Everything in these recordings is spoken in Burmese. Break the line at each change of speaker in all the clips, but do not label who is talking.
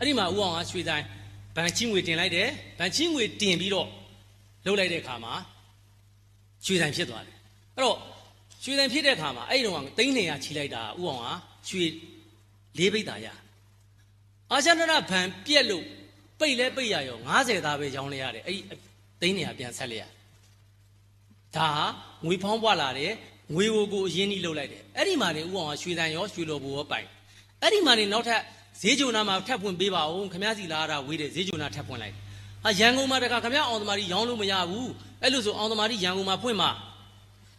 အဲ့ဒီမှာဦးအောင်ကရွှေဆိုင်ဗန်ချင်းငွေတင်လိုက်တယ်ဗန်ချင်းငွေတင်ပြီးတော့လှုပ်လိုက်တဲ့အခါမှာရွှေဆိုင်ဖြစ်သွားတယ်အဲ့တော့ရွှေဆိုင်ဖြစ်တဲ့အခါမှာအဲ့ဒီတော့ကသိန်း200ချီလိုက်တာဦးအောင်ကရွှေလေးပိတ်တာရအာရှနရဗန်ပြက်လို့ပိတ်လဲပိတ်ရရော90သားပဲရောင်းလိုက်ရတယ်အဲ့ဒီသိန်း200ပြန်ဆက်လိုက်ရတယ်ဒါဟာငွေဖောင်းပွားလာတယ်ငွေကိုကိုအရင်ကြီးလှုပ်လိုက်တယ်အဲ့ဒီမှာနေဥအောင်ကရွှေတန်ရောရွှေလော်ဘူရောပိုင်အဲ့ဒီမှာနေနောက်ထပ် ဈေးကြုံနာမှာထပ်ဖွင့်ပေးပါဦးခမည်းစီလာရတာဝေးတယ်ဈေးကြုံနာထပ်ဖွင့်လိုက်ဟာရန်ကုန်မှာတခါခမည်းအောင်သမားကြီးရောင်းလို့မရဘူးအဲ့လိုဆိုအောင်သမားကြီးရန်ကုန်မှာဖွင့်မှာ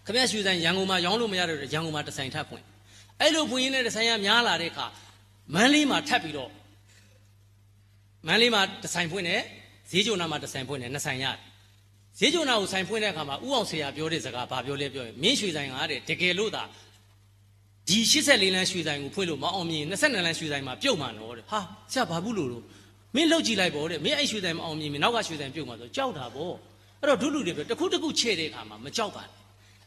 ခမည်းရွှေတန်ရန်ကုန်မှာရောင်းလို့မရတော့ရန်ကုန်မှာတစ်ဆိုင်ထပ်ဖွင့်အဲ့လိုဖွင့်ရင်းနဲ့တစ်ဆိုင်ကများလာတဲ့အခါမန်းလေးမှာထပ်ပြီးတော့မန်းလေးမှာတစ်ဆိုင်ဖွင့်တယ်ဈေးကြုံနာမှာတစ်ဆိုင်ဖွင့်တယ်နှစ်ဆိုင်ရတယ်ဈေးကြုံနာကိုဆိုင်ဖွင့်တဲ့အခါမှာဥအောင်ဆရာပြောတဲ့စကားဘာပြောလဲပြောရင်မင်းရွှေဆိုင်ကတဲ့တကယ်လို့သာ ဒီ84လမ်းရွှေဆိုင်ကိုဖွင့်လို့မအောင်မြင်22လမ်းရွှေဆိုင်မှာပြုတ်မှာနော်တဲ့ဟာဆရာဘာဘူးလို့လို့မင်းလှုပ်ကြည့်လိုက်ပေါ့တဲ့မင်းအဲ့ရွှေဆိုင်မအောင်မြင်မင်းနောက်ကရွှေဆိုင်ပြုတ်မှာဆိုကြောက်တာပေါ့အဲ့တော့ဒုလူတွေပြောတစ်ခုတစ်ခုချဲ့တဲ့အခါမှာမကြောက်ပါနဲ့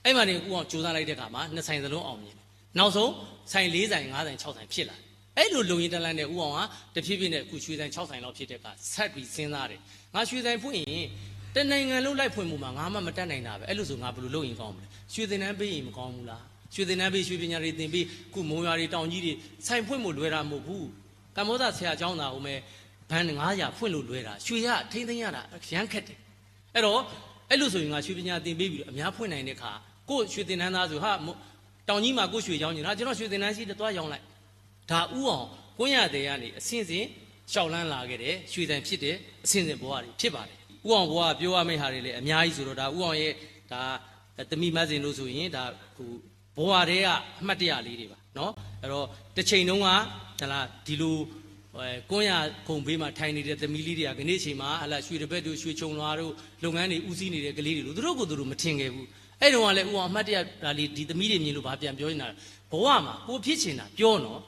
အဲ့မှာနေဥအောင်ကြိုးစားလိုက်တဲ့အခါမှာနှစ်ဆိုင်စလုံးအောင်မြင်တယ်နောက်ဆုံးဆိုင်4ဆိုင်5ဆိုင်6ဆိုင်ဖြစ်လာတယ်အဲ့လိုလုံရင်တလန်းနဲ့ဥအောင်ကတဖြည်းဖြည်းနဲ့အခုရွှေဆိုင်6ဆိုင်လောက်ဖြစ်တဲ့အခါဆက်ပြီးစဉ်းစားတယ်ငါရွှေဆိုင်ဖွင့်ရင်တနိုင်ငံလုံးလိုက်ဖွင့်မှုမှာငါမှမတတ်နိုင်တာပဲအဲ့လိုဆိုငါဘယ်လိုလုပ်ရင်ကောင်းမလဲရွှေသင်တန်းပေးရင်မကောင်းဘူးလား ရွှေသင်တန်းပေးရွှေပညာတွေသင်ပေးခုမုံရွာတွေတောင်ကြီးတွေဆိုင်ဖွင့်ဖို့လွယ်တာမဟုတ်ဘူးကမ္ဘောဇဆရာကျောင်းသားဟိုမဲ့ဘန်900ဖွင့်လို့လွယ်တာရွှေရထိမ့်သိမ်းရတာရမ်းခက်တယ်အဲ့တော့အဲ့လိုဆိုရင်ငါရွှေပညာသင်ပေးပြီးတော့အများဖွင့်နိုင်တဲ့ခါကို့ရွှေသင်တန်းသားဆိုဟာတောင်ကြီးမှာကို့ရွှေကျောင်းကြီးဟာကျွန်တော်ရွှေသင်တန်းရှိတယ်သွားရောင်းလိုက်ဒါဥအောင်ကိုရတဲ့ကနေအစင်းစင်ရှောက်လန်းလာခဲ့တယ်ရွှေတန်ဖြစ်တယ်အစင်းစင်ဘဝတွေဖြစ်ပါတယ်ဥအောင်ဘွားကပြောရမယ့်ဟာတွေလည်းအများကြီးဆိုတော့ဒါဥအောင်ရဲ့ဒါတမိမတ်စင်လို့ဆိုရင်ဒါဟို ဘွားတွေကအမှတ်တရလေးတွေပါเนาะအဲ့တော့တစ်ချိန်တုန်းကဟလာဒီလိုအဲကွန်းရခုံဘေးမှာထိုင်နေတဲ့သမီးလေးတွေကခနေ့ချိန်မှာဟလာရွှေတပက်တို့ရွှေချုံလွားတို့လုပ်ငန်းတွေဦးစီးနေတဲ့ကလေးတွေလို့သူတို့ကိုယ်သူတို့မထင်ခဲ့ဘူးအဲ့တုန်းကလည်းဥအောင်အမှတ်တရဒါလေးဒီသမီးတွေမြင်လို့ဗာပြန်ပြောနေတာဘဝမှာကိုဖြစ်ချင်တာပြောနော်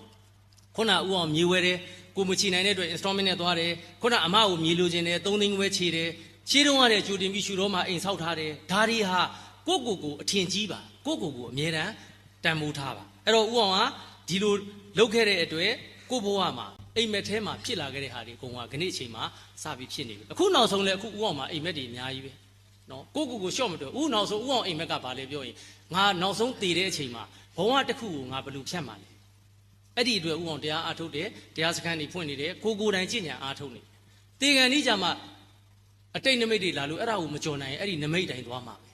ခုနဦးအောင်မြေဝဲတယ်ကိုမချီနိုင်တဲ့အတွက် installment နဲ့သွားတယ်ခုနအမကိုမြေလိုချင်တယ်3သိန်းခွဲခြေတယ်ခြေတုံးရတဲ့ဂျူတင်ပြီးရှူတော့မှအိမ်ဆောက်ထားတယ်ဒါတွေဟာ ကိုကိုကိုအထင်ကြီးပါကိုကိုကိုအမြဲတမ်းတန်မိုးထားပါအဲ့တော့ဦးအောင်ကဒီလိုလုပ်ခဲ့တဲ့အတွက်ကိုဘဝမှာအိမ်မက်ထဲမှာဖြစ်လာခဲ့တဲ့ဟာတွေအကုန်ကခဏအချိန်မှာစပြီးဖြစ်နေပြီအခုနောက်ဆုံးလဲအခုဦးအောင်မှာအိမ်မက်တွေအများကြီးပဲနော်ကိုကိုကိုရှော့မတော့ဦးနောက်ဆုံးဦးအောင်အိမ်မက်ကဘာလဲပြောရင်ငါနောက်ဆုံးတည်တဲ့အချိန်မှာဘဝတစ်ခုကိုငါဘယ်လိုဖြတ်မှာလဲအဲ့ဒီအတွက်ဥအောင်တရားအားထုတ်တယ်တရားစခန်းတွေဖွင့်နေတယ်ကိုကိုယ်တိုင်ကြည်ညာအားထုတ်နေတေကန်ဤကြမှာအတိတ်နမိတ်တွေလာလို့အဲ့ဒါကိုမကြော်နိုင်ရင်အဲ့ဒီနမိတ်တိုင်းသွားမှာပဲ